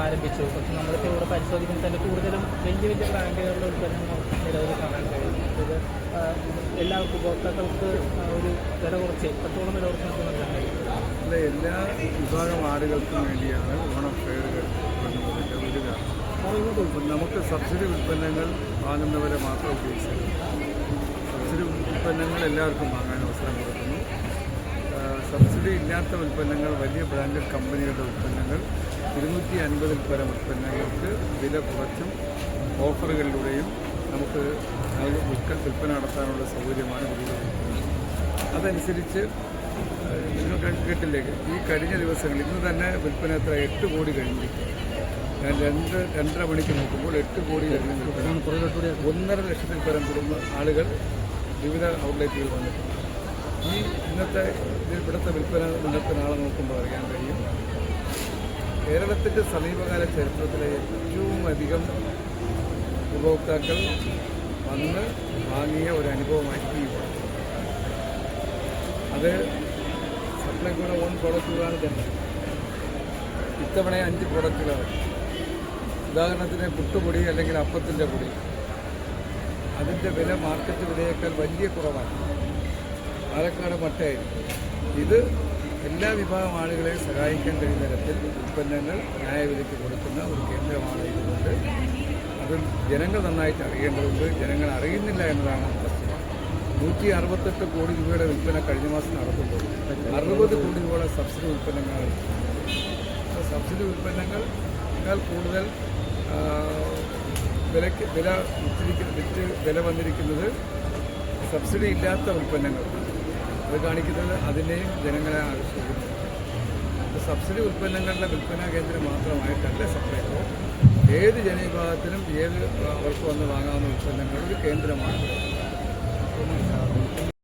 ആരംഭിച്ചു പക്ഷെ നമ്മളിപ്പോൾ ഇവിടെ പരിശോധിക്കുമ്പോൾ തന്നെ കൂടുതലും വലിയ വലിയ ബ്രാൻഡുകളുടെ ഉൽപ്പന്നങ്ങൾ നിലവിൽ കാണാൻ കഴിയും എല്ലാ ഉപഭോക്താക്കൾക്ക് ഒരു വില കുറച്ച് എത്രത്തോളം വില കുറച്ച് നമുക്ക് എല്ലാ വിഭാഗം ആളുകൾക്കും വേണ്ടിയാണ് ഓണം ഫെയർ നമുക്ക് സബ്സിഡി ഉൽപ്പന്നങ്ങൾ വാങ്ങുന്നവരെ മാത്രം ഉപയോഗിച്ചു സബ്സിഡി ഉൽപ്പന്നങ്ങൾ എല്ലാവർക്കും വാങ്ങാൻ അവസരം കൊടുക്കുന്നു. സബ്സിഡി ഇല്ലാത്ത ഉൽപ്പന്നങ്ങൾ വലിയ ബ്രാൻഡഡ് കമ്പനികളുടെ ഉൽപ്പന്നങ്ങൾ ഇരുന്നൂറ്റി അൻപതിൽ പരം ഉൽപ്പന്നങ്ങൾക്ക് വില കുറച്ചും ഓഫറുകളിലൂടെയും നമുക്ക് വിൽപ്പന നടത്താനുള്ള സൗകര്യമാണ് അതനുസരിച്ച് നിങ്ങൾ കേട്ടില്ലേ? ഈ കഴിഞ്ഞ ദിവസങ്ങളിൽ ഇന്ന് തന്നെ വിൽപ്പന എത്ര? എട്ട് കോടി കഴിഞ്ഞിരിക്കും ഞാൻ രണ്ട് രണ്ടര മണിക്ക് നോക്കുമ്പോൾ എട്ട് കോടി ഒന്നര ലക്ഷത്തിൽ പരം കുടുംബ ആളുകൾ വിവിധ ഔട്ട്ലെറ്റുകൾ വന്നിട്ടുണ്ട്. ഈ ഇന്നത്തെ ഇവിടുത്തെ വിൽപ്പന ഇന്നത്തെ നാളെ നോക്കുമ്പോൾ അറിയാൻ കഴിയും. കേരളത്തിന്റെ സമീപകാല ചരിത്രത്തിലെ ഏറ്റവും അധികം ഉപഭോക്താക്കൾ വന്ന് വാങ്ങിയ ഒരു അനുഭവമായിരിക്കും അത് സപ്ലൈകോയുടെ ഓൺ പ്രോഡക്റ്റുകളാണ് തന്നെ. ഇത്തവണ അഞ്ച് പ്രോഡക്റ്റുകളാണ് ഉദാഹരണത്തിന് പുട്ടുപൊടി അല്ലെങ്കിൽ അപ്പത്തിന്റെ പൊടി. അതിന്റെ വില മാർക്കറ്റ് വിലയേക്കാൾ വലിയ കുറവാണ്. പാലക്കാട് മട്ടയായിരുന്നു ഇത് എല്ലാ വിഭാഗം ആളുകളെയും സഹായിക്കാൻ കഴിയുന്ന തരത്തിൽ ഉൽപ്പന്നങ്ങൾ ന്യായവിലയ്ക്ക് കൊടുക്കുന്ന ഒരു കേന്ദ്രമാണ് ഇതുകൊണ്ട്. അത് ജനങ്ങൾ നന്നായിട്ട് അറിയേണ്ടതുണ്ട്. ജനങ്ങൾ അറിയുന്നില്ല എന്നതാണ് പ്രശ്നം. നൂറ്റി അറുപത്തെട്ട് കോടി രൂപയുടെ വിൽപ്പന കഴിഞ്ഞ മാസം നടത്തുമ്പോൾ അറുപത് കോടി രൂപയുടെ സബ്സിഡി ഉൽപ്പന്നങ്ങളാണ് സബ്സിഡി സബ്സിഡി ഉൽപ്പന്നങ്ങൾക്കാൾ കൂടുതൽ വിലയ്ക്ക് വില വിറ്റിരിക്കുന്ന വിറ്റ് വില വന്നിരിക്കുന്നത് സബ്സിഡി ഇല്ലാത്ത ഉൽപ്പന്നങ്ങൾ. അത് കാണിക്കുന്നത് അതിനെയും ജനങ്ങളെ ആകർഷിക്കുന്നു. സബ്സിഡി ഉൽപ്പന്നങ്ങളുടെ വിൽപ്പന കേന്ദ്രം മാത്രമായിട്ടല്ല സപ്ലൈകോ ഏത് ജനവിഭാഗത്തിനും ഏത് അവർക്ക് വന്ന് വാങ്ങാവുന്ന ഉൽപ്പന്നങ്ങളുടെ കേന്ദ്രമാണ്.